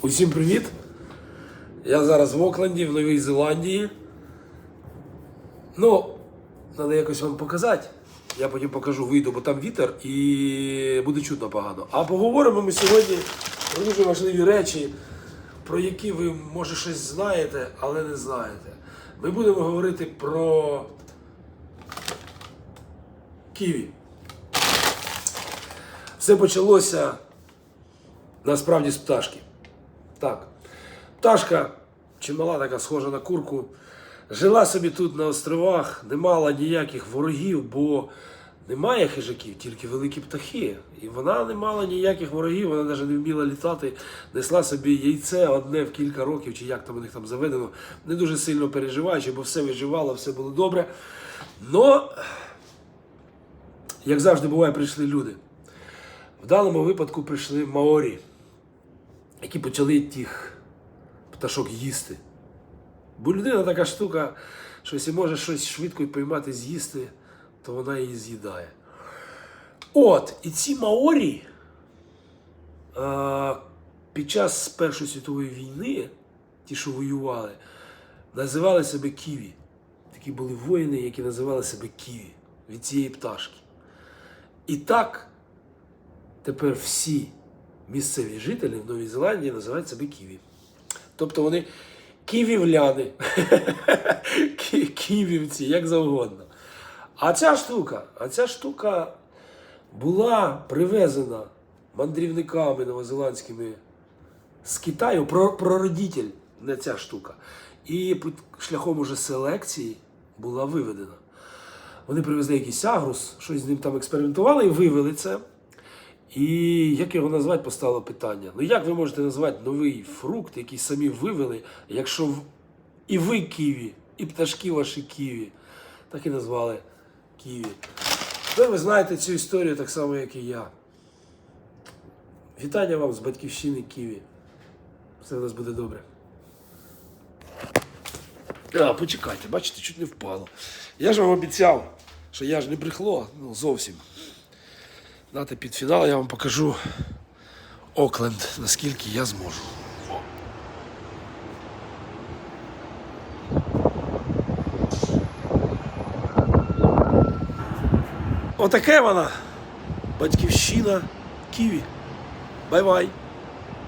Усім привіт! Я зараз в Окленді, в Новій Зеландії. Ну, треба якось вам показати. Я потім покажу, вийду, бо там вітер і буде чутно погано. А поговоримо ми сьогодні про дуже важливі речі, про які ви, може, щось знаєте, але не знаєте. Ми будемо говорити про Ківі. Все почалося насправді з пташки. Так. Пташка, чимала така схожа на курку, жила собі тут на островах, не мала ніяких ворогів, бо немає хижаків, тільки великі птахи. І вона не мала ніяких ворогів, вона навіть не вміла літати, несла собі яйце одне в кілька років, чи як там у них там заведено, не дуже сильно переживаючи, бо все виживало, все було добре. Но, як завжди буває, прийшли люди. В даному випадку прийшли маорі, які почали тих пташок їсти. Бо людина така штука, що якщо може щось швидко поймати з'їсти, то вона її з'їдає. От, і ці маорі а, під час Першої світової війни, ті, що воювали, називали себе Ківі. Такі були воїни, які називали себе Ківі від цієї пташки. І так тепер всі місцеві жителі в Новій Зеландії називають себе Ківі. Тобто вони ківівляни, Кі- ківівці, як завгодно. А ця штука, а ця штука була привезена мандрівниками новозеландськими з Китаю, про, прародитель, не ця штука. І шляхом уже селекції була виведена. Вони привезли якийсь агрус, щось з ним там експериментували і вивели це. І як його назвати, постало питання. Ну як ви можете назвати новий фрукт, який самі вивели, якщо і ви ківі, і пташки ваші ківі, так і назвали ківі. Тепер ви знаєте цю історію так само, як і я. Вітання вам з батьківщини Ківі. Все у нас буде добре. А, почекайте, бачите, чуть не впало. Я ж вам обіцяв, що я ж не брехло, ну зовсім. Дати під фінал я вам покажу Окленд, наскільки я зможу. Отаке вона. Батьківщина Ківі. Бай-бай.